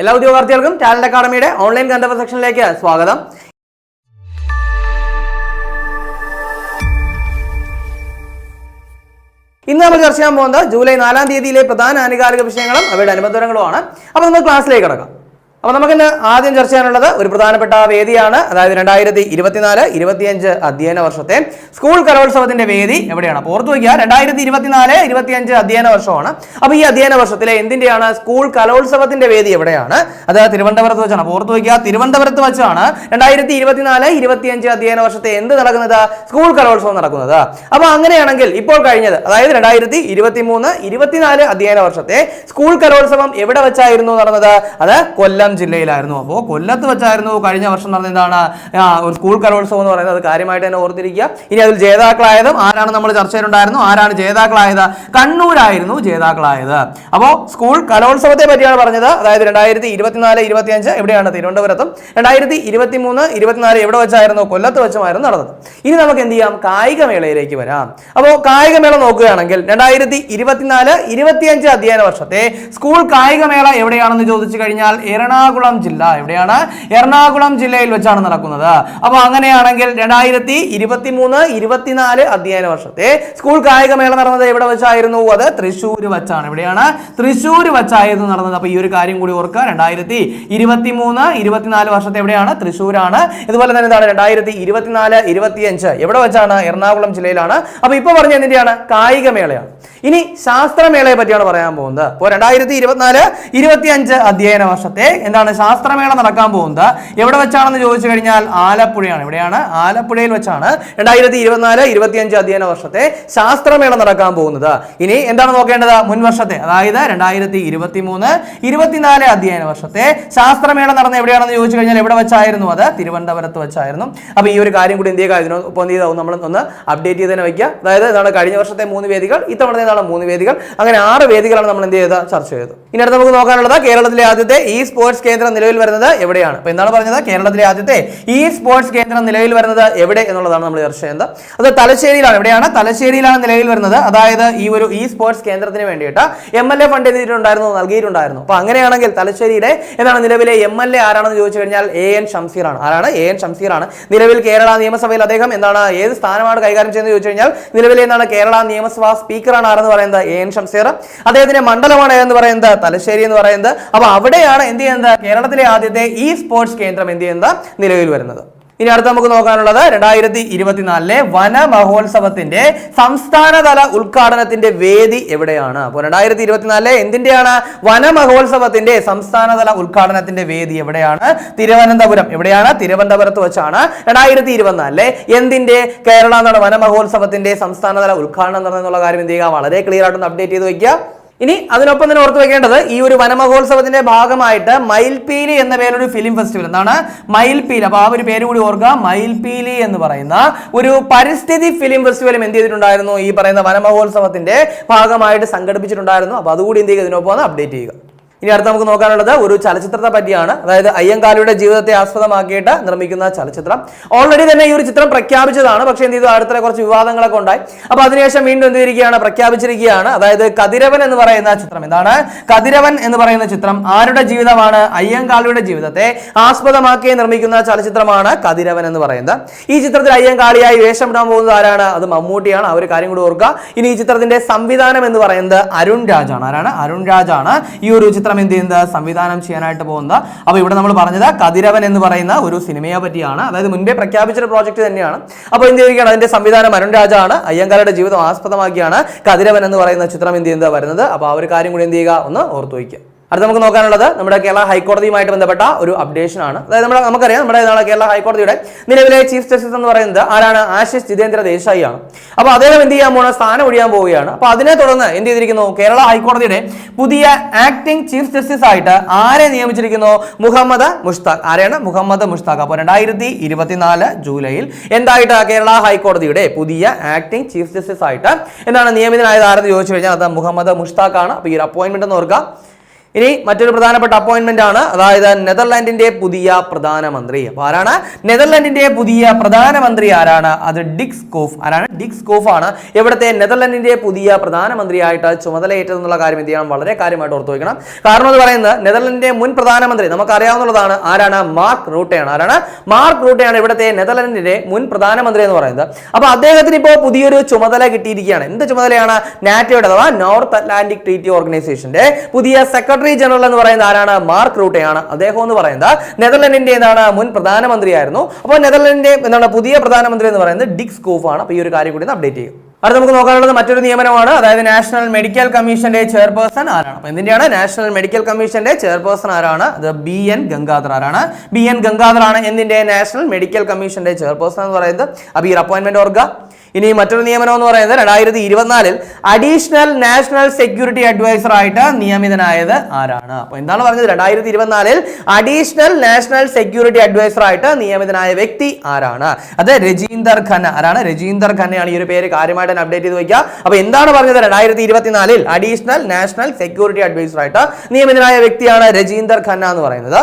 എല്ലാ ഉദ്യോഗാർത്ഥികൾക്കും talent അക്കാഡമിയുടെ online ഗന്ധവ സെക്ഷനിലേക്ക് സ്വാഗതം. ഇന്ന് നമ്മൾ ചർച്ച ചെയ്യാൻ പോകുന്നത് ജൂലൈ നാലാം തീയതിയിലെ പ്രധാന ആനുകാലിക വിഷയങ്ങളും അവയുടെ അനുബന്ധങ്ങളുമാണ് അപ്പോൾ നമ്മൾ ക്ലാസ്സിലേക്ക് കിടക്കാം. അപ്പോൾ നമുക്കിന്ന് ആദ്യം ചർച്ച ചെയ്യാനുള്ളത് ഒരു പ്രധാനപ്പെട്ട വേദിയാണ്. അതായത് രണ്ടായിരത്തി ഇരുപത്തിനാല് ഇരുപത്തിയഞ്ച് അധ്യയന വർഷത്തെ സ്കൂൾ കലോത്സവത്തിന്റെ വേദി എവിടെയാണ്? അപ്പോൾ ഓർത്ത് വയ്ക്കുക രണ്ടായിരത്തി ഇരുപത്തിനാല് ഇരുപത്തിയഞ്ച് അധ്യയന വർഷമാണ്. അപ്പോൾ ഈ അധ്യയന വർഷത്തിലെ എന്തിന്റെയാണ് സ്കൂൾ കലോത്സവത്തിന്റെ വേദി എവിടെയാണ്? അത് തിരുവനന്തപുരത്ത് വെച്ചാണ്. അപ്പോൾ ഓർത്ത് വയ്ക്കുക തിരുവനന്തപുരത്ത് വെച്ചാണ് രണ്ടായിരത്തി ഇരുപത്തിനാല് ഇരുപത്തിയഞ്ച് അധ്യയന വർഷത്തെ എന്ത് നടക്കുന്നത്? സ്കൂൾ കലോത്സവം നടക്കുന്നത്. അപ്പോൾ അങ്ങനെയാണെങ്കിൽ ഇപ്പോൾ കഴിഞ്ഞത് അതായത് രണ്ടായിരത്തി ഇരുപത്തി മൂന്ന് ഇരുപത്തിനാല് അധ്യയന വർഷത്തെ സ്കൂൾ കലോത്സവം എവിടെ വെച്ചായിരുന്നു നടന്നത്? അത് കൊല്ലം ജില്ലയിലായിരുന്നു. അപ്പോൾ കൊല്ലത്ത് വെച്ചായിരുന്നു കഴിഞ്ഞ വർഷം നടന്ന എന്താണ് ഒരു സ്കൂൾ കലോത്സവം എന്ന് പറയുന്നത്. കാര്യമായിട്ട് തന്നെ ഓർത്തിരിക്കുക. ഇനി അതിൽ ജേതാക്കളായതും ആരാണ് നമ്മൾ ചർച്ചയിലുണ്ടായിരുന്നു. ആരാണ് ജേതാക്കളായത്? കണ്ണൂരായിരുന്നു ജേതാക്കളായത്. അപ്പോൾ സ്കൂൾ കലോത്സവത്തെ പറ്റിയാണ് പറഞ്ഞത്. അതായത് രണ്ടായിരത്തി ഇരുപത്തിനാല് ഇരുപത്തിയഞ്ച് എവിടെയാണ്? തിരുവനന്തപുരത്തും. രണ്ടായിരത്തി ഇരുപത്തി മൂന്ന് ഇരുപത്തിനാല് എവിടെ വെച്ചായിരുന്നു? കൊല്ലത്ത് വെച്ചുമായിരുന്നു നടന്നത്. ഇനി നമുക്ക് എന്ത് ചെയ്യാം? കായികമേളയിലേക്ക് വരാം. അപ്പോൾ കായികമേള നോക്കുകയാണെങ്കിൽ രണ്ടായിരത്തി ഇരുപത്തിനാല് ഇരുപത്തിയഞ്ച് അധ്യയന വർഷത്തെ സ്കൂൾ കായികമേള എവിടെയാണെന്ന് ചോദിച്ചു കഴിഞ്ഞാൽ എറണാകുളം ജില്ല. എവിടെയാണ്? എറണാകുളം ജില്ലയിൽ വെച്ചാണ് നടക്കുന്നത്. അപ്പോൾ അങ്ങനെയാണെങ്കിൽ രണ്ടായിരത്തി ഇരുപത്തി മൂന്ന് ഇരുപത്തിനാല് അധ്യയന വർഷത്തെ സ്കൂൾ കായികമേള നടന്നത് എവിടെ വെച്ചായിരുന്നു? അത് തൃശ്ശൂർ വെച്ചാണ്. എവിടെയാണ്? തൃശ്ശൂർ വെച്ചായിരുന്നു നടന്നത്. അപ്പോൾ ഈ ഒരു കാര്യം കൂടി ഓർക്കുക. രണ്ടായിരത്തി ഇരുപത്തി മൂന്ന് ഇരുപത്തിനാല് വർഷത്തെ എവിടെയാണ്? തൃശ്ശൂരാണ്. ഇതുപോലെ തന്നെ എന്താണ്? രണ്ടായിരത്തി ഇരുപത്തിനാല് ഇരുപത്തിയഞ്ച് എവിടെ വെച്ചാണ്? എറണാകുളം ജില്ലയിലാണ്. അപ്പോൾ ഇപ്പോൾ പറഞ്ഞ എന്തിന്റെയാണ്? കായികമേളയാണ്. ഇനി ശാസ്ത്രമേളയെ പറ്റിയാണ് പറയാൻ പോകുന്നത്. അപ്പോൾ രണ്ടായിരത്തി ഇരുപത്തിനാല് ഇരുപത്തി അഞ്ച് അധ്യയന വർഷത്തെ എന്താണ് ശാസ്ത്രമേള നടക്കാൻ പോകുന്നത്? എവിടെ വെച്ചാണെന്ന് ചോദിച്ചു കഴിഞ്ഞാൽ ആലപ്പുഴയാണ്. ഇവിടെയാണ് ആലപ്പുഴയിൽ വെച്ചാണ് രണ്ടായിരത്തി ഇരുപത്തിനാല് ഇരുപത്തി അഞ്ച് അധ്യയന വർഷത്തെ ശാസ്ത്രമേള നടക്കാൻ പോകുന്നത്. ഇനി എന്താണ് നോക്കേണ്ടത്? മുൻ വർഷത്തെ അതായത് രണ്ടായിരത്തി ഇരുപത്തി മൂന്ന് ഇരുപത്തിനാല് അധ്യയന വർഷത്തെ ശാസ്ത്രമേള നടന്ന എവിടെയാണെന്ന് ചോദിച്ചു കഴിഞ്ഞാൽ എവിടെ വെച്ചായിരുന്നു അത്? തിരുവനന്തപുരത്ത് വെച്ചായിരുന്നു. അപ്പോൾ ഈ ഒരു കാര്യം കൂടി എന്ത് ചെയ്യുക? ഇതിനൊപ്പം എന്ത് ചെയ്താവും നമ്മൾ ഒന്ന് അപ്ഡേറ്റ് ചെയ്ത് തന്നെ വയ്ക്കുക. അതായത് ഇതാണ് കഴിഞ്ഞ വർഷത്തെ മൂന്ന് വേദികൾ. ഇത്തവണത്തെ ഇതാണ് മൂന്ന് വേദികൾ. അങ്ങനെ ആറ് വേദികളാണ് നമ്മൾ എന്ത് ചെയ്തത്? ചർച്ച ചെയ്തത്. ഇനി അടുത്ത് നമുക്ക് നോക്കാനുള്ളത് കേരളത്തിലെ ആദ്യത്തെ ഈ സ്പോർട്സ് കേന്ദ്രം നിലവിൽ വരുന്നത് എവിടെയാണ്? അപ്പോൾ എന്താണ് പറഞ്ഞത്? കേരളത്തിലെ ആദ്യത്തെ ഈ സ്പോർട്സ് കേന്ദ്രം നിലവിൽ വരുന്നത് എവിടെ എന്നുള്ളതാണ് നമ്മൾ ചർച്ച ചെയ്യുന്നത്. അത് തലശ്ശേരിയിലാണ്. എവിടെയാണ്? തലശ്ശേരിയിലാണ് നിലവിൽ വരുന്നത്. അതായത് ഈ ഒരു ഈ സ്പോർട്സ് കേന്ദ്രത്തിന് വേണ്ടിയിട്ട് എം എൽ എ ഫണ്ട് ചെയ്തിട്ടുണ്ടായിരുന്നു നൽകിയിട്ടുണ്ടായിരുന്നു. അപ്പോൾ അങ്ങനെയാണെങ്കിൽ തലശ്ശേരിയുടെ എന്താണ് നിലവിലെ എം എൽ എ ആരാണെന്ന് ചോദിച്ചു കഴിഞ്ഞാൽ എ എൻ ഷംസീറാണ് ആരാണ്? എ എൻ ഷംസീറാണ് നിലവിൽ കേരള നിയമസഭയിൽ അദ്ദേഹം എന്താണ് ഏത് സ്ഥാനമാണ് കൈകാര്യം ചെയ്യുന്നത് ചോദിച്ചു കഴിഞ്ഞാൽ നിലവിലെ എന്താണ് കേരള നിയമസഭാ സ്പീക്കറാണ് ആരെന്ന് പറയുന്നത്? എ എൻ ഷംസീർ അദ്ദേഹത്തിന്റെ മണ്ഡലമാണ് എന്ന് പറയുന്നത്? തലശ്ശേരി എന്ന് പറയുന്നത്. അപ്പോൾ അവിടെയാണ് എന്ത് ചെയ്യുന്നത്? കേരളത്തിലെ ആദ്യത്തെ ഈ സ്പോർട്സ് കേന്ദ്രം എന്ത് ചെയ്യുന്നത്? നിലവിൽ വരുന്നത്. ഇനി അടുത്ത് നമുക്ക് നോക്കാനുള്ളത് രണ്ടായിരത്തി ഇരുപത്തിനാലിലെ വന മഹോത്സവത്തിന്റെ സംസ്ഥാനതല ഉദ്ഘാടനത്തിന്റെ വേദി എവിടെയാണ്? അപ്പോൾ രണ്ടായിരത്തി ഇരുപത്തിനാലിലെ എന്തിന്റെയാണ്? വന മഹോത്സവത്തിന്റെ സംസ്ഥാനതല ഉദ്ഘാടനത്തിന്റെ വേദി എവിടെയാണ്? തിരുവനന്തപുരം. എവിടെയാണ്? തിരുവനന്തപുരത്ത് വെച്ചാണ് രണ്ടായിരത്തി ഇരുപത്തിനാലിലെ എന്തിന്റെ കേരള എന്നുള്ള വന മഹോത്സവത്തിന്റെ സംസ്ഥാനതല ഉദ്ഘാടനം നടന്നുള്ള കാര്യം എന്ത് ചെയ്യുക? വളരെ ക്ലിയർ ആയിട്ടൊന്ന് അപ്ഡേറ്റ് ചെയ്ത് വയ്ക്കുക ഇനി അതിനൊപ്പം തന്നെ ഓർത്ത് വെക്കേണ്ടത് ഈ ഒരു വനമഹോത്സവത്തിന്റെ ഭാഗമായിട്ട് മയിൽപീലി എന്ന പേരൊരു ഫിലിം ഫെസ്റ്റിവൽ എന്താണ്? മയിൽപീലി. അപ്പൊ ആ ഒരു പേര് കൂടി ഓർക്കുക. മയിൽപീലി എന്ന് പറയുന്ന ഒരു പരിസ്ഥിതി ഫിലിം ഫെസ്റ്റിവലും എന്ത് ചെയ്തിട്ടുണ്ടായിരുന്നു? ഈ പറയുന്ന വനമഹോത്സവത്തിന്റെ ഭാഗമായിട്ട് സംഘടിപ്പിച്ചിട്ടുണ്ടായിരുന്നു. അപ്പൊ അതുകൂടി എന്ത് ചെയ്യുക? ഇതിനൊപ്പം അപ്ഡേറ്റ് ചെയ്യുക. ഇനി അടുത്ത് നമുക്ക് നോക്കാനുള്ളത് ഒരു ചലച്ചിത്രത്തെ പറ്റിയാണ്. അതായത് അയ്യങ്കാലിയുടെ ജീവിതത്തെ ആസ്പദമാക്കിയിട്ട് നിർമ്മിക്കുന്ന ചലച്ചിത്രം. ഓൾറെഡി തന്നെ ഈ ഒരു ചിത്രം പ്രഖ്യാപിച്ചതാണ്. പക്ഷേ എന്ത് ചെയ്തു? അടുത്ത കുറച്ച് വിവാദങ്ങളൊക്കെ ഉണ്ടായി. അപ്പൊ അതിനുശേഷം വീണ്ടും എന്ത് ചെയ്തിരിക്കുകയാണ്? പ്രഖ്യാപിച്ചിരിക്കുകയാണ്. അതായത് കതിരവൻ എന്ന് പറയുന്ന ചിത്രം. എന്താണ്? കതിരവൻ എന്ന് പറയുന്ന ചിത്രം ആരുടെ ജീവിതമാണ്? അയ്യങ്കാളിയുടെ ജീവിതത്തെ ആസ്പദമാക്കി നിർമ്മിക്കുന്ന ചലച്ചിത്രമാണ് കതിരവൻ എന്ന് പറയുന്നത്. ഈ ചിത്രത്തിൽ അയ്യങ്കാളിയായി വേഷമിടാൻ പോകുന്നത് ആരാണ്? അത് മമ്മൂട്ടിയാണ്. ആ ഒരു കാര്യം കൂടി ഓർക്കുക. ഇനി ഈ ചിത്രത്തിന്റെ സംവിധാനം എന്ന് പറയുന്നത് അരുൺ രാജാണ്. ആരാണ്? അരുൺ രാജാണ് ഈ ഒരു ചിത്രം എന്ത് ചെയ്യുന്നത്? സംവിധാനം ചെയ്യാനായിട്ട് പോകുന്നത്. അപ്പോൾ ഇവിടെ നമ്മൾ പറഞ്ഞത് കതിരവൻ എന്ന് പറയുന്ന ഒരു സിനിമയെ പറ്റിയാണ്. അതായത് മുൻപേ പ്രഖ്യാപിച്ച ഒരു പ്രോജക്റ്റ് തന്നെയാണ്. അപ്പോൾ എന്ത് ചെയ്യുകയാണ്? അതിന്റെ സംവിധാനം അരുൺ രാജാണ്. അയ്യങ്കാരുടെ ജീവിതം ആസ്പദമാക്കിയാണ് കതിരവൻ എന്ന് പറയുന്ന ചിത്രം എന്ത് ചെയ്യുന്നത്? വരുന്നത്. അപ്പോൾ ആ ഒരു കാര്യം കൂടി എന്ത് ചെയ്യുക? ഒന്ന് ഓർത്തു വയ്ക്കുക. അടുത്ത നമുക്ക് നോക്കാനുള്ളത് നമ്മുടെ കേരള ഹൈക്കോടതിയുമായിട്ട് ബന്ധപ്പെട്ട ഒരു അപ്ഡേഷൻ ആണ്. അതായത് നമ്മുടെ നമുക്കറിയാം നമ്മുടെ നാളെ കേരള ഹൈക്കോടതിയുടെ നിലവിലെ ചീഫ് ജസ്റ്റിസ് എന്ന് പറയുന്നത് ആരാണ്? ആശിഷ് ജിതേന്ദ്ര ദേശായി ആണ്. അപ്പോൾ അദ്ദേഹം എന്ത് ചെയ്യാൻ പോകണം സ്ഥാനം ഒഴിയാൻ പോവുകയാണ്. അപ്പോൾ അതിനെ തുടർന്ന് എന്ത് ചെയ്തിരിക്കുന്നു? കേരള ഹൈക്കോടതിയുടെ പുതിയ ആക്ടിംഗ് ചീഫ് ജസ്റ്റിസ് ആയിട്ട് ആരെ നിയമിച്ചിരിക്കുന്നു? മുഹമ്മദ് മുഷ്താഖ്. ആരെയാണ്? മുഹമ്മദ് മുഷ്താഖ്. അപ്പോൾ രണ്ടായിരത്തി ഇരുപത്തിനാല് ജൂലൈയിൽ എന്തായിട്ട് കേരള ഹൈക്കോടതിയുടെ പുതിയ ആക്ടിംഗ് ചീഫ് ജസ്റ്റിസ് ആയിട്ട് എന്താണ് നിയമിതനായത്? ആരെന്ന് ചോദിച്ചു കഴിഞ്ഞാൽ അത് മുഹമ്മദ് മുഷ്താഖ് ആണ്. അപ്പോൾ ഈ ഒരു അപ്പോയിന്റ്മെന്റ് എന്ന് ഓർക്കുക. ഇനി മറ്റൊരു പ്രധാനപ്പെട്ട അപ്പോയിന്റ്മെന്റ് ആണ്. അതായത് നെതർലാൻഡിന്റെ പുതിയ പ്രധാനമന്ത്രി. അപ്പൊ ആരാണ്? നെതർലാൻഡിന്റെ പുതിയ പ്രധാനമന്ത്രി ആരാണ്? അത് ഡിക്സ് കോഫ് ആരാണ്? ഡിക്സ് കോഫ് ആണ്. ഇവിടുത്തെ നെതർലാൻഡിന്റെ പുതിയ പ്രധാനമന്ത്രിയായിട്ട് ചുമതലയേറ്റതെന്നുള്ള കാര്യം എന്ത് ചെയ്യണം? വളരെ കാര്യമായിട്ട് ഓർത്തു വയ്ക്കണം കാരണം എന്ന് പറയുന്നത് നെതർലാൻഡിന്റെ മുൻ പ്രധാനമന്ത്രി നമുക്ക് അറിയാവുന്നതാണ് ആരാണ്? മാർക്ക് റൂട്ടയാണ് ആരാണ്? മാർക്ക് റൂട്ടയാണ് ഇവിടുത്തെ നെതർലാൻഡിന്റെ മുൻ പ്രധാനമന്ത്രി എന്ന് പറയുന്നത്. അപ്പൊ അദ്ദേഹത്തിന് ഇപ്പോൾ പുതിയൊരു ചുമതല കിട്ടിയിരിക്കുകയാണ്. എന്ത് ചുമതലയാണ്? നാറ്റോയുടെ അഥവാ നോർത്ത് അറ്റ്ലാന്റിക് ട്രീറ്റി ഓർഗനൈസേഷന്റെ പുതിയ സെക്രട്ടറി ജനറൽ എന്ന് പറയുന്നത് ആരാണ്? മാർക്ക് റൂട്ടയാണ് അദ്ദേഹം എന്ന് പറയുന്നത് നെതർലൻഡിന്റെ എന്താണ് മുൻ പ്രധാനമന്ത്രിയായിരുന്നു. അപ്പോൾ നെതർലൻഡിന്റെ എന്താണ് പുതിയ പ്രധാനമന്ത്രി എന്ന് പറയുന്നത് ഡിക്സ് കൂഫ് ആണ്. അപ്പോൾ ഈ ഒരു കാര്യം കൂടി അപ്ഡേറ്റ് ചെയ്യും. അടുത്ത നമുക്ക് നോക്കാനുള്ളത് മറ്റൊരു നിയമനമാണ്. അതായത് നാഷണൽ മെഡിക്കൽ കമ്മീഷന്റെ ചെയർപേഴ്സൺ ആരാണ്? അപ്പൊ എന്തിന്റെയാണ്? നാഷണൽ മെഡിക്കൽ കമ്മീഷന്റെ ചെയർപേഴ്സൺ ആരാണ്? അത് ബി എൻ ഗംഗാധർ ആരാണ്? ബി എൻ ഗംഗാധർ ആണ് എന്തിന്റെ? നാഷണൽ മെഡിക്കൽ കമ്മീഷന്റെ ചെയർപേഴ്സൺ എന്ന് പറയുന്നത് അപ്പോൾ ഈ അപ്പോയിന്റ്മെന്റ് ഓർക്കുക ഇനി മറ്റൊരു നിയമനം എന്ന് പറയുന്നത് രണ്ടായിരത്തി ഇരുപത്തിനാലിൽ അഡീഷണൽ നാഷണൽ സെക്യൂരിറ്റി അഡ്വൈസർ ആയിട്ട് നിയമിതനായത് ആരാണ്? അപ്പോൾ എന്താണ് പറഞ്ഞത്? രണ്ടായിരത്തി ഇരുപത്തിനാലിൽ അഡീഷണൽ നാഷണൽ സെക്യൂരിറ്റി അഡ്വൈസർ ആയിട്ട് നിയമിതനായ വ്യക്തി ആരാണ്? അത് രജീന്ദർ ഖന്ന. ആരാണ്? രജീന്ദർ ഖന്നയാണ് ഈ ഒരു പേര് കാര്യമായിട്ട് അപ്ഡേറ്റ് ചെയ്ത് വയ്ക്കുക അപ്പോൾ എന്താണ് പറഞ്ഞത്? രണ്ടായിരത്തി ഇരുപത്തിനാലിൽ അഡീഷണൽ നാഷണൽ സെക്യൂരിറ്റി അഡ്വൈസർ ആയിട്ട് നിയമിതനായ വ്യക്തിയാണ് രജീന്ദർ ഖന്ന എന്ന് പറയുന്നത്.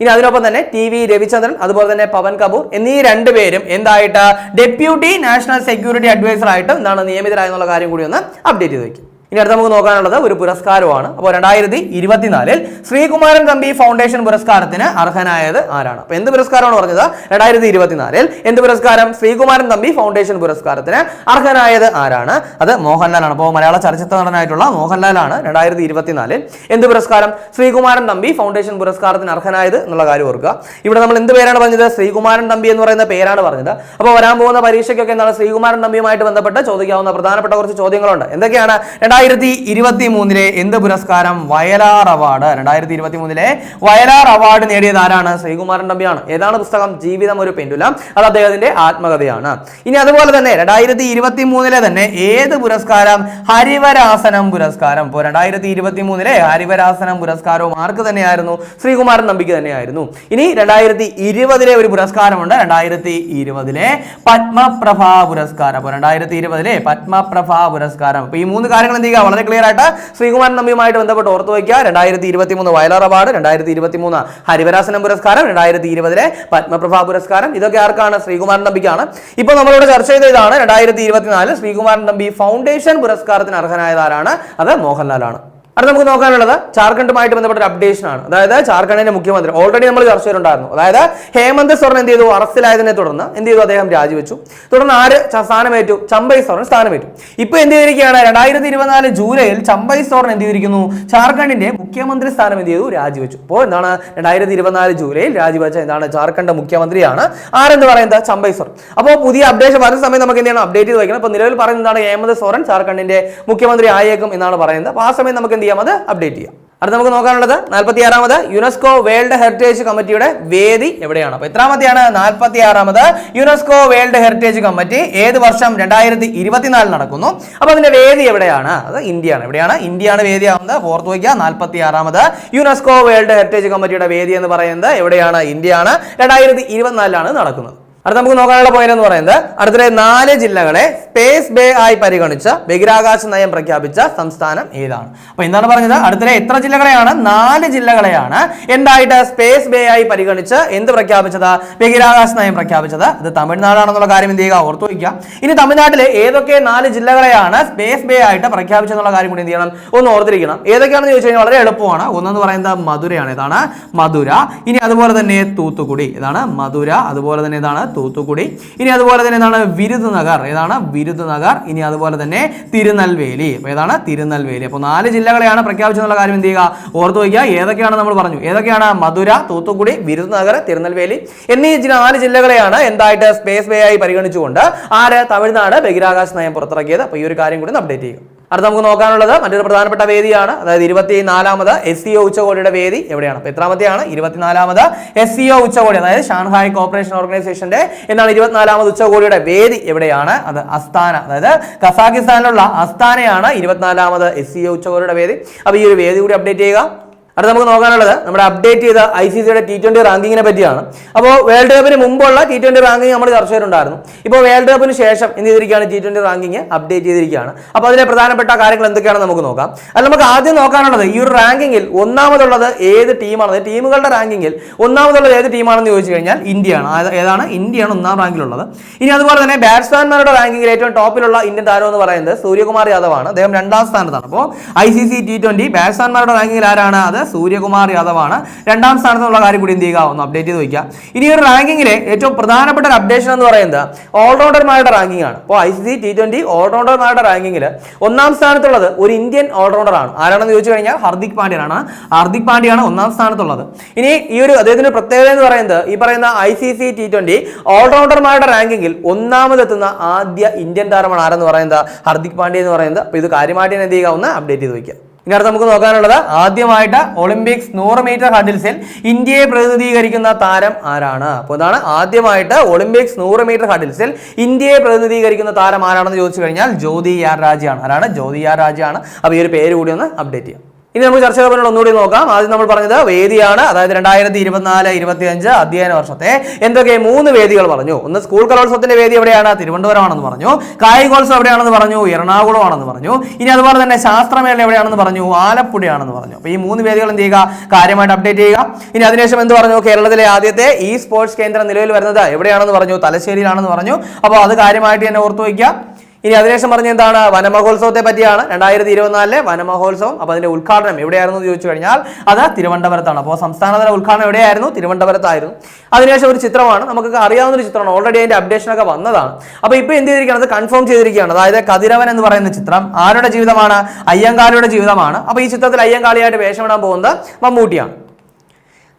ഇനി അതിനൊപ്പം തന്നെ ടി വി രവിചന്ദ്രൻ അതുപോലെ തന്നെ പവൻ കപൂർ എന്നീ രണ്ടുപേരും എന്തായിട്ട്? ഡെപ്യൂട്ടി നാഷണൽ സെക്യൂരിറ്റി അഡ്വൈസർ ആയിട്ട് എന്താണ് നിയമിതരായെന്നുള്ള കാര്യം കൂടി ഒന്ന് അപ്ഡേറ്റ് ചെയ്ത് വയ്ക്കും ഇനി അടുത്ത് നമുക്ക് നോക്കാനുള്ളത് ഒരു പുരസ്കാരമാണ് അപ്പോൾ രണ്ടായിരത്തി ഇരുപത്തിനാലിൽ ശ്രീകുമാരൻ തമ്പി ഫൗണ്ടേഷൻ പുരസ്കാരത്തിന് അർഹനായത് ആരാണ്? അപ്പോൾ എന്ത് പുരസ്കാരമാണ് പറഞ്ഞത്? രണ്ടായിരത്തി ഇരുപത്തിനാലിൽ എന്ത് പുരസ്കാരം? ശ്രീകുമാരൻ തമ്പി ഫൗണ്ടേഷൻ പുരസ്കാരത്തിന് അർഹനായത് ആരാണ്? അത് മോഹൻലാലാണ്. അപ്പോൾ മലയാള ചലച്ചിത്ര നടനായിട്ടുള്ള മോഹൻലാലാണ് രണ്ടായിരത്തി ഇരുപത്തിനാലിൽ എന്ത് പുരസ്കാരം? ശ്രീകുമാരൻ തമ്പി ഫൗണ്ടേഷൻ പുരസ്കാരത്തിന് അർഹനായത് എന്നുള്ള കാര്യം ഓർക്കുക. ഇവിടെ നമ്മൾ എന്ത് പേരാണ് പറഞ്ഞത്? ശ്രീകുമാരൻ തമ്പി എന്ന് പറയുന്ന പേരാണ് പറഞ്ഞത്. അപ്പോൾ വരാൻ പോകുന്ന പരീക്ഷയ്ക്കൊക്കെ എന്താണ് ശ്രീകുമാരൻ തമ്പിയുമായിട്ട് ബന്ധപ്പെട്ട് ചോദിക്കാവുന്ന പ്രധാനപ്പെട്ട കുറച്ച് ചോദ്യങ്ങളുണ്ട്. എന്തൊക്കെയാണ്? രണ്ടായിരത്തി ഇരുപത്തി മൂന്നിലെ എന്ത് പുരസ്കാരം? വയലാർ അവാർഡ്. രണ്ടായിരത്തി ഇരുപത്തി മൂന്നിലെ വയലാർ അവാർഡ് നേടിയത് ആരാണ്? ശ്രീകുമാരൻ തമ്പിയാണ്. ഏതാണ് പുസ്തകം? ജീവിതം ഒരു പെൻഡുലം. അത് അദ്ദേഹത്തിന്റെ ആത്മകഥയാണ്. ഇനി അതുപോലെ തന്നെ രണ്ടായിരത്തി ഇരുപത്തി മൂന്നിലെ തന്നെ ഏത് പുരസ്കാരം? ഹരിവരാസനം പുരസ്കാരം. ഇപ്പോൾ രണ്ടായിരത്തി ഇരുപത്തി മൂന്നിലെ ഹരിവരാസനം പുരസ്കാരവും ആർക്ക് തന്നെയായിരുന്നു? ശ്രീകുമാരൻ തമ്പിക്ക് തന്നെയായിരുന്നു. ഇനി രണ്ടായിരത്തി ഇരുപതിലെ ഒരു പുരസ്കാരമുണ്ട്. രണ്ടായിരത്തി ഇരുപതിലെ പത്മപ്രഭ പുരസ്കാരം. രണ്ടായിരത്തി ഇരുപതിലെ പത്മപ്രഭ പുരസ്കാരം. ഈ മൂന്ന് കാര്യങ്ങൾ ചെയ്യുക വളരെ ക്ലിയർ ആയിട്ട് ശ്രീകുമാരൻ നമ്പിയുമായിട്ട് ബന്ധപ്പെട്ട് ഓർത്തു വയ്ക്കുക. രണ്ടായിരത്തി ഇരുപത്തി മൂന്ന് വയലാർ അവാർഡ് രണ്ടായിരത്തി ഇരുപത്തി മൂന്ന് ഹരിവരാസനം പുരസ്കാരം രണ്ടായിരത്തി ഇരുപതിലെ പത്മപ്രഭ പുരസ്കാരം. ഇതൊക്കെ ആർക്കാണ്? ശ്രീകുമാരൻ നമ്പിക്കാണ്. ഇപ്പോൾ നമ്മളിവിടെ ചർച്ച ചെയ്ത ഇതാണ്. രണ്ടായിരത്തി ഇരുപത്തിനാല് ശ്രീകുമാരൻ നമ്പി ഫൗണ്ടേഷൻ പുരസ്കാരത്തിന് അർഹനായതാരാണ് അത് മോഹൻലാലാണ്. അടുത്ത നമുക്ക് നോക്കാനുള്ളത് ജാർഖണ്ഡുമായിട്ട് ബന്ധപ്പെട്ട ഒരു അപ്ഡേഷൻ ആണ്. അതായത് ജാർഖണ്ഡിന്റെ മുഖ്യമന്ത്രി ഓൾറെഡി നമ്മൾ ചർച്ച ചെയ്തിട്ടുണ്ടായിരുന്നു. അതായത് ഹേമന്ത് സോറൻ എന്ത് ചെയ്തു? അറസ്റ്റിലായതിനെ തുടർന്ന് എന്ത് ചെയ്തു അദ്ദേഹം രാജിവെച്ചു. തുടർന്ന് ആര് സ്ഥാനമേറ്റു? ചമ്പൈ സോറൻ സ്ഥാനമേറ്റു. ഇപ്പൊ എന്ത് ചെയ്തിരിക്കുകയാണ്? രണ്ടായിരത്തി ഇരുപത്തിനാല് ജൂലൈയിൽ ചമ്പൈ സോറൻ എന്ത് ചെയ്തിരിക്കുന്നു? ജാർഖണ്ഡിന്റെ മുഖ്യമന്ത്രി സ്ഥാനം എന്ത് ചെയ്തു? രാജിവെച്ചു. അപ്പോൾ എന്താണ്? രണ്ടായിരത്തി ഇരുപത്തിനാല് ജൂലൈയിൽ രാജിവെച്ച എന്താണ്? ജാർഖണ്ഡ് മുഖ്യമന്ത്രിയാണ്. ആരെന്ന് പറയുന്നത് ചമ്പൈ സോറൻ. അപ്പോൾ പുതിയ അപ്ഡേഷൻ വരുന്ന സമയം നമുക്ക് എന്താണ്? അപ്ഡേറ്റ് ചെയ്ത് വയ്ക്കണം. അപ്പോൾ നിലവിൽ പറയുന്നത് എന്താണ്? ഹേമന്ത് സോറൻ ജാർഖണ്ഡിന്റെ മുഖ്യമന്ത്രി ആയേക്കും എന്നാണ് പറയുന്നത്. അപ്പോൾ ആ സമയം നമുക്ക് എന്ത് ചെയ്യാം? അത് അപ്ഡേറ്റ് ചെയ്യാം. അടുത്ത നമുക്ക് നോക്കാനുള്ളത് നാൽപ്പത്തി ആറാമത് യുനെസ്കോ വേൾഡ് ഹെറിറ്റേജ് കമ്മിറ്റിയുടെ വേദി എവിടെയാണ്? അപ്പോൾ എത്രാമത്തെയാണ്? നാൽപ്പത്തി ആറാമത് യുനെസ്കോ വേൾഡ് ഹെറിറ്റേജ് കമ്മിറ്റി ഏത് വർഷം രണ്ടായിരത്തി ഇരുപത്തിനാലിൽ നടക്കുന്നു? അപ്പോൾ അതിന്റെ വേദി എവിടെയാണ്? അത് ഇന്ത്യയാണ്. എവിടെയാണ്? ഇന്ത്യയാണ് വേദിയാവുന്നത്. ഓർത്ത് വയ്ക്കുക. നാൽപ്പത്തി ആറാമത് യുനെസ്കോ വേൾഡ് ഹെറിറ്റേജ് കമ്മിറ്റിയുടെ വേദി എന്ന് പറയുന്നത് എവിടെയാണ്? ഇന്ത്യയാണ്. രണ്ടായിരത്തി ഇരുപത്തിനാലിലാണ് നടക്കുന്നത്. അടുത്ത നമുക്ക് നോക്കാനുള്ള പോയിന്റ് എന്ന് പറയുന്നത് അടുത്തിടെ നാല് ജില്ലകളെ സ്പേസ് ബേ ആയി പരിഗണിച്ച ബഹിരാകാശ നയം പ്രഖ്യാപിച്ച സംസ്ഥാനം ഏതാണ്? അപ്പൊ എന്താണ് പറഞ്ഞത്? അടുത്തിടെ എത്ര ജില്ലകളെയാണ്? നാല് ജില്ലകളെയാണ് എന്തായിട്ട് സ്പേസ് ബേ ആയി പരിഗണിച്ച് എന്ത് പ്രഖ്യാപിച്ചത്? ബഹിരാകാശ നയം പ്രഖ്യാപിച്ചത്. ഇത് തമിഴ്നാടാണെന്നുള്ള കാര്യം എന്ത് ചെയ്യുക? ഓർത്തു വയ്ക്കുക. ഇനി തമിഴ്നാട്ടിലെ ഏതൊക്കെ നാല് ജില്ലകളെയാണ് സ്പേസ് ബേ ആയിട്ട് പ്രഖ്യാപിച്ചെന്നുള്ള കാര്യം കൂടി എന്ത് ചെയ്യണം? ഒന്ന് ഓർത്തിരിക്കണം. ഏതൊക്കെയാണെന്ന് ചോദിച്ചു കഴിഞ്ഞാൽ വളരെ എളുപ്പമാണ്. ഒന്നെന്ന് പറയുന്നത് മധുരയാണ്. ഇതാണ് മധുര. ഇനി അതുപോലെ തന്നെ തൂത്തുക്കുടി. ഇതാണ് മധുര. അതുപോലെ തന്നെ ഇതാണ് തൂത്തുക്കുടി. ഇനി അതുപോലെ തന്നെ എന്താണ്? വിരുദുനഗർ. ഏതാണ്? വിരുദുനഗർ. ഇനി അതുപോലെ തന്നെ തിരുനെൽവേലി. അപ്പോൾ ഏതാണ്? തിരുനെൽവേലി. അപ്പോൾ നാല് ജില്ലകളെയാണ് പ്രഖ്യാപിച്ചെന്നുള്ള കാര്യം എന്ത് ചെയ്യുക? ഓർത്തു വയ്ക്കുക. ഏതൊക്കെയാണ് നമ്മൾ പറഞ്ഞു? ഏതൊക്കെയാണ്? മധുര തൂത്തുക്കുടി വിരുദുനഗർ തിരുനെൽവേലി എന്നീ നാല് ജില്ലകളെയാണ് എന്തായിട്ട് സ്പേസ് വേ ആയി പരിഗണിച്ചുകൊണ്ട് ആര് തമിഴ്നാട് ബഹിരാകാശ നയം പുറത്തിറക്കിയത്? അപ്പോൾ ഈ ഒരു കാര്യം കൂടി അപ്ഡേറ്റ് ചെയ്യുക. അടുത്ത നമുക്ക് നോക്കാനുള്ളത് മറ്റൊരു പ്രധാനപ്പെട്ട വേദിയാണ്. അതായത് ഇരുപത്തിനാലാമത് എസ് സി ഒ ഉച്ചകോടിയുടെ വേദി എവിടെയാണ്? അപ്പോൾ എത്രാമത്തെയാണ്? ഇരുപത്തിനാലാമത് എസ് സി ഒ ഉച്ചകോടി അതായത് ഷാൻഹായ് കോപ്പറേഷൻ ഓർഗനൈസേഷന്റെ എന്താണ് ഇരുപത്തിനാലാമത് ഉച്ചകോടിയുടെ വേദി എവിടെയാണ്? അത് അസ്താന അതായത് കസാഖിസ്ഥാനിലുള്ള അസ്താനയാണ് ഇരുപത്തിനാലാമത് എസ് സി ഒ ഉച്ചകോടിയുടെ വേദി. അപ്പോൾ ഈ ഒരു വേദി കൂടി അപ്ഡേറ്റ് ചെയ്യുക. അടുത്ത നമുക്ക് നോക്കാനുള്ളത് നമ്മുടെ അപ്ഡേറ്റ് ചെയ്ത ഐ സി സിയുടെ ടി ട്വന്റി റാങ്കിങ്ങിനെ പറ്റിയാണ്. അപ്പോൾ വേൾഡ് കപ്പിന് മുമ്പുള്ള ടി ട്വന്റി റാങ്കിങ് നമ്മൾ ചർച്ച ചെയ്തിട്ടുണ്ടായിരുന്നു ഇപ്പോൾ വേൾഡ് കപ്പിന് ശേഷം എന്ത് ചെയ്തിരിക്കുകയാണ് ടി ട്വന്റി റാങ്കിങ് അപ്ഡേറ്റ് ചെയ്തിരിക്കുകയാണ്. അപ്പോൾ അതിലെ പ്രധാനപ്പെട്ട കാര്യങ്ങൾ എന്തൊക്കെയാണ് നമുക്ക് നോക്കാം. അത് നമുക്ക് ആദ്യം നോക്കാനുള്ളത് ഈ ഒരു റാങ്കിങ്ങിൽ ഒന്നാമതുള്ളത് ഏത് ടീമാണ് ടീമുകളുടെ റാങ്കിങ്ങിൽ ഒന്നാമതുള്ളത് ഏത് ടീമാണെന്ന് ചോദിച്ചു കഴിഞ്ഞാൽ ഇന്ത്യയാണ്. ഏതാണ്? ഇന്ത്യയാണ് ഒന്നാം റാങ്കിലുള്ളത് ഇനി അതുപോലെ തന്നെ ബാറ്റ്സ്മാൻമാരുടെ റാങ്കിങ്ങിൽ ഏറ്റവും ടോപ്പിലുള്ള ഇന്ത്യൻ താരം എന്ന് പറയുന്നത് സൂര്യകുമാർ യാദവ് ആണ് അദ്ദേഹം രണ്ടാം സ്ഥാനത്താണ്. അപ്പോൾ I C C T twenty ബാറ്റ്സ്മാൻമാരുടെ റാങ്കിങ്ങിൽ ആരാണ്? അത് സൂര്യകുമാർ യാദവാണ്. രണ്ടാം സ്ഥാനത്തുള്ള കാര്യം കൂടി എന്ത് ചെയ്യുക? ഒന്ന് അപ്ഡേറ്റ് ചെയ്ത് വയ്ക്കുക. ഇനി ഒരു റാങ്കിങ്ങിലെ ഏറ്റവും പ്രധാനപ്പെട്ട ഒരു അപ്ഡേഷൻ എന്ന് പറയുന്നത് ഓൾറൗണ്ടർമാരുടെ റാങ്കിങ് ആണ്. അപ്പോൾ ഐ സി ടി ട്വന്റി ഓൾറൗണ്ടർമാരുടെ റാങ്കിങ്ങിൽ ഒന്നാം സ്ഥാനത്തുള്ളത് ഒരു ഇന്ത്യൻ ഓൾറൗണ്ടർ ആണ്. ആരാണെന്ന് ചോദിച്ചു കഴിഞ്ഞാൽ ഹർദിക് പാണ്ഡ്യനാണ് ഹർദിക് പാണ്ഡ്യയാണ് ഒന്നാം സ്ഥാനത്തുള്ളത്. ഇനി ഈ ഒരു അദ്ദേഹത്തിന്റെ പ്രത്യേകത എന്ന് പറയുന്നത് ഈ പറയുന്ന I C C T twenty ഓൾറൗണ്ടർമാരുടെ റാങ്കിങ്ങിൽ ഒന്നാമതെത്തുന്ന ആദ്യ ഇന്ത്യൻ താരമാണ് ആരെന്ന് പറയുന്നത്? ഹർദിക് പാണ്ഡ്യ എന്ന് പറയുന്നത്. അപ്പോൾ ഇത് കാര്യമായിട്ട് എന്ത് ചെയ്യുക? ഒന്ന് അപ്ഡേറ്റ് ചെയ്ത് വയ്ക്കുക. ഇനി അടുത്ത് നമുക്ക് നോക്കാനുള്ളത് ആദ്യമായിട്ട് ഒളിമ്പിക്സ് നൂറ് മീറ്റർ ഹഡിൽസിൽ ഇന്ത്യയെ പ്രതിനിധീകരിക്കുന്ന താരം ആരാണ്? അപ്പോൾ ഇതാണ് ആദ്യമായിട്ട് ഒളിമ്പിക്സ് നൂറ് മീറ്റർ ഹഡിൽസിൽ ഇന്ത്യയെ പ്രതിനിധീകരിക്കുന്ന താരം ആരാണെന്ന് ചോദിച്ചു കഴിഞ്ഞാൽ ജ്യോതി ആർ രാജയാണ്. ആരാണ്? ജ്യോതി ആർ രാജയാണ്. അപ്പോൾ ഈ ഒരു പേര് കൂടി ഒന്ന് അപ്ഡേറ്റ് ചെയ്യാം. ഇനി നമുക്ക് ചർച്ച ചെയ്യാൻ ഒന്നുകൂടി നോക്കാം. ആദ്യം നമ്മൾ പറഞ്ഞത് വേദിയാണ് അതായത് രണ്ടായിരത്തി ഇരുപത്തിനാല് ഇരുപത്തി അഞ്ച് അധ്യയന വർഷത്തെ എന്തൊക്കെ മൂന്ന് വേദികൾ പറഞ്ഞു. ഒന്ന് സ്കൂൾ കലോത്സവത്തിന്റെ വേദി എവിടെയാണ്? തിരുവനന്തപുരമാണെന്ന് പറഞ്ഞു. കായികോത്സവം എവിടെയാണെന്ന് പറഞ്ഞു? എറണാകുളമാണെന്ന് പറഞ്ഞു. ഇനി അതുപോലെ തന്നെ ശാസ്ത്രമേള എവിടെയാണെന്ന് പറഞ്ഞു? ആലപ്പുഴയാണെന്ന് പറഞ്ഞു. അപ്പോൾ ഈ മൂന്ന് വേദികൾ എന്ത് ചെയ്യുക? കാര്യമായിട്ട് അപ്ഡേറ്റ് ചെയ്യുക. ഇനി അതിനുശേഷം എന്ത് പറഞ്ഞു? കേരളത്തിലെ ആദ്യത്തെ ഈ സ്പോർട്സ് കേന്ദ്രം നിലവിൽ വരുന്നത് എവിടെയാണെന്ന് പറഞ്ഞു? തലശ്ശേരിയിലാണെന്ന് പറഞ്ഞു. അപ്പോൾ അത് കാര്യമായിട്ട് തന്നെ ഓർത്തു വയ്ക്കുക. ഇനി അതിനുശേഷം പറഞ്ഞ എന്താണ്? വനമഹോത്സവത്തെ പറ്റിയാണ്. രണ്ടായിരത്തി ഇരുപത്തിനാലിലെ വനമഹോത്സവം. അപ്പോൾ അതിന്റെ ഉദ്ഘാടനം എവിടെയായിരുന്നു എന്ന് ചോദിച്ചു കഴിഞ്ഞാൽ അത് തിരുവനന്തപുരത്താണ്. അപ്പോൾ സംസ്ഥാനതല ഉദ്ഘാടനം എവിടെയായിരുന്നു? തിരുവനന്തപുരത്തായിരുന്നു. അതിനുശേഷം ഒരു ചിത്രമാണ്. നമുക്ക് അറിയാവുന്ന ഒരു ചിത്രമാണ്. ഓൾറെഡി അതിന്റെ അപ്ഡേഷൻ ഒക്കെ വന്നതാണ്. അപ്പോൾ ഇപ്പോൾ എന്ത് ചെയ്തിരിക്കുകയാണ്? കൺഫേം ചെയ്തിരിക്കുകയാണ്. അതായത് കതിരവൻ എന്ന് പറയുന്ന ചിത്രം ആരുടെ ജീവിതമാണ്? അയ്യങ്കാളിയുടെ ജീവിതമാണ്. അപ്പോൾ ഈ ചിത്രത്തിൽ അയ്യങ്കാളിയായിട്ട് വേഷമിടാൻ പോകുന്നത് മമ്മൂട്ടിയാണ്.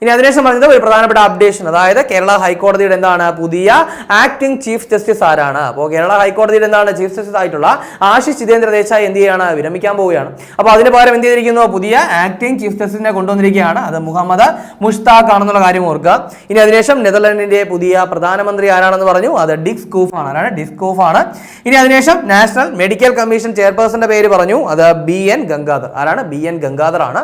ഇനി അതിനെ സംബന്ധിച്ച ഒരു പ്രധാനപ്പെട്ട അപ്ഡേഷൻ അതായത് കേരള ഹൈക്കോടതിയുടെ എന്താണ് പുതിയ ആക്ടിംഗ് ചീഫ് ജസ്റ്റിസ് ആരാണ്? അപ്പോൾ കേരള ഹൈക്കോടതിയുടെ എന്താണ് ചീഫ് ജസ്റ്റിസ് ആയിട്ടുള്ള ആശിഷ് ജിതേന്ദ്ര ദേശായി എന്ത് ചെയ്യാണ് വിരമിക്കാൻ പോവുകയാണ്. അപ്പോൾ അതിന് പകരം എന്ത് ചെയ്തിരിക്കുന്നു? പുതിയ ആക്ടിംഗ് ചീഫ് ജസ്റ്റിസിനെ കൊണ്ടുവന്നിരിക്കുകയാണ്. അത് മുഹമ്മദ് മുഷ്താഖ് ആണെന്നുള്ള കാര്യം ഓർക്കുക. ഇനി അതിനുശേഷം നെതർലൻഡിന്റെ പുതിയ പ്രധാനമന്ത്രി ആരാണെന്ന് പറഞ്ഞു. അത് ഡിക്സ് കൂഫ് ആണ്. ആരാണ് ഡിക്സ് കൂഫ് ആണ്. ഇനി അതിനുശേഷം നാഷണൽ മെഡിക്കൽ കമ്മീഷൻ ചെയർപേഴ്സന്റെ പേര് പറഞ്ഞു. അത് ബി എൻ ഗംഗാധർ. ആരാണ്? ബി എൻ ഗംഗാധർ ആണ്.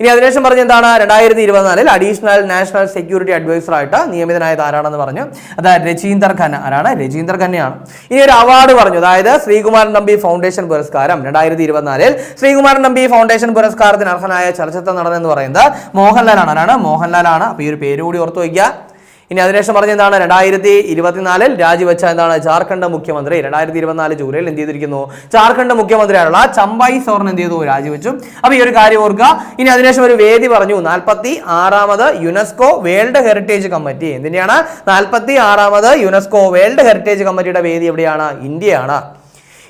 ഇനി അതിനുശേഷം പറഞ്ഞ എന്താണ്? രണ്ടായിരത്തി ഇരുപത്തിനാലിൽ അഡീഷണൽ നാഷണൽ സെക്യൂരിറ്റി അഡ്വൈസർ ആയിട്ട് നിയമിതനായത് ആരാണെന്ന് പറഞ്ഞു. അതായത് രജീന്ദർ ഖന്ന. ആരാണ്? രജീന്ദർ ഖന്നയാണ്. ഇനി ഒരു അവാർഡ് പറഞ്ഞു. അതായത് ശ്രീകുമാരൻ നമ്പി ഫൗണ്ടേഷൻ പുരസ്കാരം രണ്ടായിരത്തി ഇരുപത്തിനാലിൽ ശ്രീകുമാരൻ നമ്പി ഫൗണ്ടേഷൻ പുരസ്കാരത്തിന് അർഹനായ ചലച്ചിത്ര നടനെന്ന് പറയുന്നത് മോഹൻലാലാണ്. ആരാണ്? മോഹൻലാലാണ്. അപ്പോൾ ഈ ഒരു പേര് കൂടി ഓർത്തു വയ്ക്കുക. ഇനി അതിനുശേഷം പറഞ്ഞ എന്താണ്? രണ്ടായിരത്തി ഇരുപത്തിനാലിൽ രാജിവെച്ച എന്താണ്? ജാർഖണ്ഡ് മുഖ്യമന്ത്രി രണ്ടായിരത്തി ഇരുപത്തിനാല് ജൂലൈയിൽ എന്ത് ചെയ്തിരിക്കുന്നു? ജാർഖണ്ഡ് മുഖ്യമന്ത്രിയായുള്ള ചമ്പായി സോറൻ എന്ത് ചെയ്തു? രാജിവെച്ചു. അപ്പൊ ഈ ഒരു കാര്യം ഓർക്കുക. ഇനി അതിനുശേഷം ഒരു വേദി പറഞ്ഞു. നാൽപ്പത്തി ആറാമത് യുനെസ്കോ വേൾഡ് ഹെറിറ്റേജ് കമ്മിറ്റി. എന്തിനാണ് നാൽപ്പത്തി ആറാമത് യുനെസ്കോ വേൾഡ് ഹെറിറ്റേജ് കമ്മിറ്റിയുടെ വേദി എവിടെയാണ്? ഇന്ത്യയാണ്.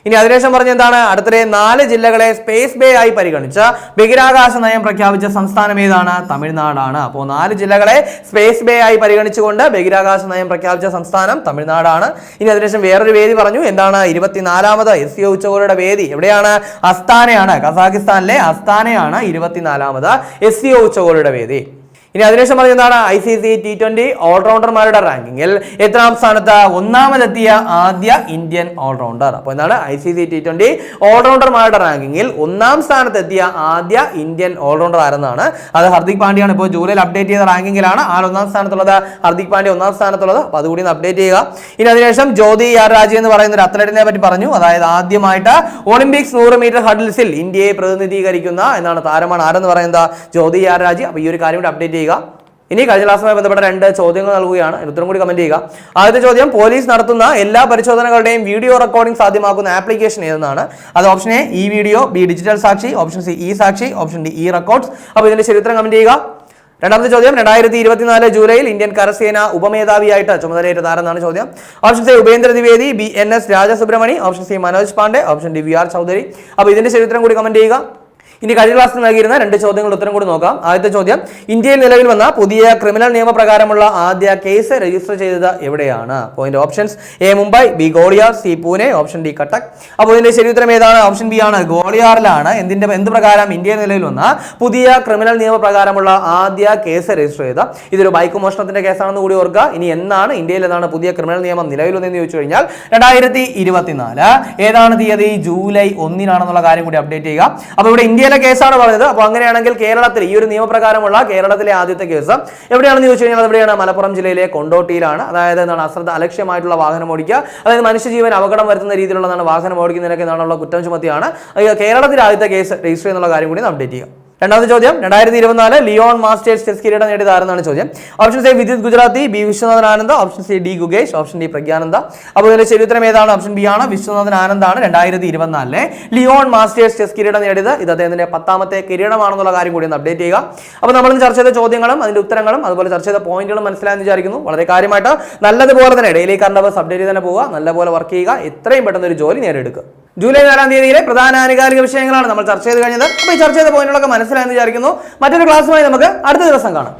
ഇനി അതിനുശേഷം പറഞ്ഞ എന്താണ്? അടുത്തിടെ നാല് ജില്ലകളെ സ്പേസ് ബേ ആയി പരിഗണിച്ച ബഹിരാകാശ നയം പ്രഖ്യാപിച്ച സംസ്ഥാനം ഏതാണ്? തമിഴ്നാടാണ്. അപ്പോൾ നാല് ജില്ലകളെ സ്പേസ് ബേ ആയി പരിഗണിച്ചുകൊണ്ട് ബഹിരാകാശ നയം പ്രഖ്യാപിച്ച സംസ്ഥാനം തമിഴ്നാടാണ്. ഇനി അതിനുശേഷം വേറൊരു വേദി പറഞ്ഞു. എന്താണ്? ഇരുപത്തിനാലാമത് എസ് സി ഉച്ചകോടിയുടെ വേദി. എവിടെയാണ്? അസ്താനയാണ് കസാഖിസ്ഥാനിലെ അസ്താനയാണ് ഇരുപത്തിനാലാമത് എസ് സി ഉച്ചകോടിയുടെ വേദി. ഇനി അതിനുശേഷം എന്താണ്? I C C T twenty ഓൾറൗണ്ടർമാരുടെ റാങ്കിങ്ങിൽ എത്രാം സ്ഥാനത്ത്? ഒന്നാമതെത്തിയ ആദ്യ ഇന്ത്യൻ ഓൾറൗണ്ടർ അപ്പോൾ എന്താണ്? I C C T twenty ഓൾറൗണ്ടർമാരുടെ റാങ്കിങ്ങിൽ ഒന്നാം സ്ഥാനത്തെത്തിയ ആദ്യ ഇന്ത്യൻ ഓൾറൗണ്ടർ ആരെന്നാണ്? അത് ഹർദിക് പാണ്ഡ്യയാണ്. ഇപ്പോൾ ജൂലൈയിൽ അപ്ഡേറ്റ് ചെയ്ത റാങ്കിങ്ങിലാണ് ആൾ ഒന്നാം സ്ഥാനത്തുള്ളത്. ഹർദിക് പാണ്ഡ്യ ഒന്നാം സ്ഥാനത്തുള്ളത്. അപ്പോൾ അതുകൂടി ഒന്ന് അപ്ഡേറ്റ് ചെയ്യുക. ഇനി അതിനുശേഷം ജ്യോതി ആർ രാജി എന്ന് പറയുന്ന ഒരു അത്ലറ്റിനെ പറ്റി പറഞ്ഞു. അതായത് ആദ്യമായിട്ട് ഒളിമ്പിക്സ് നൂറ് മീറ്റർ ഹഡിൽസിൽ ഇന്ത്യയെ പ്രതിനിധീകരിക്കുന്ന എന്നാണ് താരമാണ് ആരെന്ന് പറയുന്നത്? ജ്യോതി ആർ രാജി അപ്പോൾ ഈ ഒരു കാര്യം കൂടി അപ്ഡേറ്റ് ചെയ്യുക. ഇനി കഴിഞ്ഞ ക്ലാസ്സുമായി ബന്ധപ്പെട്ട രണ്ട് ചോദ്യങ്ങൾ നൽകുകയാണ്. ഉത്തരം കൂടി കമന്റ് ചെയ്യുക. ആദ്യത്തെ ചോദ്യം പോലീസ് നടത്തുന്ന എല്ലാ പരിശോധനകളുടെയും വീഡിയോ റെക്കോർഡിംഗ് സാധ്യമാക്കുന്ന ആപ്ലിക്കേഷൻ ഏതെന്നാണ്? അത് option A e video B digital Sakshi option C e Sakshi option D e records അപ്പോൾ ഇതിന്റെ ശരിത്രം കമന്റ് ചെയ്യുക. രണ്ടാമത്തെ ചോദ്യം രണ്ടായിരത്തി ഇരുപത്തിനാല് ജൂലൈയിൽ ഇന്ത്യൻ കരസേന ഉപമേധാവിയായിട്ട് ചുമതലയേറ്റ താരെന്നാണ് ചോദ്യം? Option C Upendra Dwivedi B N S Rajasubramani option C Manoj Pande option D V R Chaudhari. അപ്പോൾ ഇതിന്റെ ചരിത്രം കൂടി കമന്റ് ചെയ്യുക. ഇനി കഴിഞ്ഞ ക്ലാസ്സിൽ നൽകിയിരുന്ന രണ്ട് ചോദ്യങ്ങളുടെ ഉത്തരം കൂടി നോക്കാം. ആദ്യത്തെ ചോദ്യം ഇന്ത്യയിൽ നിലവിൽ വന്ന പുതിയ ക്രിമിനൽ നിയമപ്രകാരമുള്ള ആദ്യ കേസ് രജിസ്റ്റർ ചെയ്തത് എവിടെയാണ്? Point options A Mumbai B Gwalior C Pune option D Cuttack അപ്പോൾ ഇതിന്റെ ശരി ഉത്തരം ഏതാണ്? ഓപ്ഷൻ ബി ആണ് ഗോളിയാറിലാണ് എന്തിന്റെ എന്ത് പ്രകാരം ഇന്ത്യയിൽ നിലവിൽ വന്ന പുതിയ ക്രിമിനൽ നിയമപ്രകാരമുള്ള ആദ്യ കേസ് രജിസ്റ്റർ ചെയ്ത? ഇതൊരു ബൈക്ക് മോഷണത്തിന്റെ കേസാണെന്ന് കൂടി ഓർക്കുക. ഇനി എന്നാണ് ഇന്ത്യയിൽ എന്നാണ് പുതിയ ക്രിമിനൽ നിയമം നിലവിൽ വന്നതെന്ന് ചോദിച്ചു കഴിഞ്ഞാൽ രണ്ടായിരത്തി ഇരുപത്തിനാല്. ഏതാണ് തീയതി? ജൂലൈ ഒന്നിനാണെന്നുള്ള കാര്യം കൂടി അപ്ഡേറ്റ് ചെയ്യുക. അപ്പോൾ ഇവിടെ ഇന്ത്യയിൽ ഇന്ത്യയിലെ കേസാണ് പറഞ്ഞത്. അപ്പോൾ അങ്ങനെയാണെങ്കിൽ കേരളത്തിൽ ഈ ഒരു നിയമപ്രകാരമുള്ള കേരളത്തിലെ ആദ്യത്തെ കേസ് എവിടെയാണെന്ന് ചോദിച്ചു കഴിഞ്ഞാൽ എവിടെയാണ് മലപ്പുറം ജില്ലയിലെ കൊണ്ടോട്ടിയിലാണ്. അതായത് എന്താണ്? അശ്രദ്ധ അലക്ഷ്യമായിട്ടുള്ള വാഹനം ഓടിക്കുക. അതായത് മനുഷ്യജീവൻ അപകടം വരുത്തുന്ന രീതിയിലുള്ളതാണ് വാഹനം ഓടിക്കുന്നതിനൊക്കെ എന്താണുള്ള കുറ്റം ചുമത്തിയാണ്. കേരളത്തിലെ ആദ്യത്തെ കേസ് രജിസ്റ്റർ ചെയ്യുന്നുള്ള കാര്യം കൂടി അപ്ഡേറ്റ് ചെയ്യുക രണ്ടാമത്തെ ചോദ്യം രണ്ടായിരത്തി ഇരുപത്തിനാല് ലിയോൺ മാസ്റ്റേഴ്സ് ചെസ് കിരീടം നേടിയത് ആരെന്നാണ് ചോദ്യം? Option A Vidit Gujrathi B Viswanathan Anand option C D Gukesh option D Praggnanandhaa അപ്പോൾ ഇതിന്റെ ശരിയുത്തരം ഏതാണ്? ഓപ്ഷൻ ബി ആണ് വിശ്വനാഥൻ ആനന്ദാണ് രണ്ടായിരത്തി ഇരുപത്തിനാലിലെ ലിയോൺ മാസ്റ്റേഴ്സ് ചെസ് കിരീടം നേടിയത്. ഇത് അദ്ദേഹത്തിന്റെ പത്താമത്തെ കിരീടമാണെന്നുള്ള കാര്യം കൂടി ഒന്ന് അപ്ഡേറ്റ് ചെയ്യുക. അപ്പോൾ നമ്മൾ ചർച്ച ചെയ്ത ചോദ്യങ്ങളും അതിന്റെ ഉത്തരങ്ങളും അതുപോലെ ചർച്ച ചെയ്ത പോയിന്റുകളും മനസ്സിലായെന്ന് വിചാരിക്കുന്നു. വളരെ കാര്യമായിട്ട് നല്ലതുപോലെ തന്നെ ഡെയിലി കറണ്ട് അവേഴ്സ് അപ്ഡേറ്റ് ചെയ്ത് തന്നെ പോവുക. നല്ലപോലെ വർക്ക് ചെയ്യുക. എത്രയും പെട്ടെന്ന് ഒരു ജോലി നേടിയെടുക്കുക. ജൂലൈ നാലാം തീയതിയിലെ പ്രധാന ആനുകാലിക വിഷയങ്ങളാണ് നമ്മൾ ചർച്ച ചെയ്ത് കഴിഞ്ഞത്. അപ്പോൾ ഈ ചർച്ച ചെയ്ത പോയിന്റുകളൊക്കെ മനസ്സിലായെന്ന് വിചാരിക്കുന്നു. മറ്റൊരു ക്ലാസ്സുമായി നമുക്ക് അടുത്ത ദിവസം കാണാം.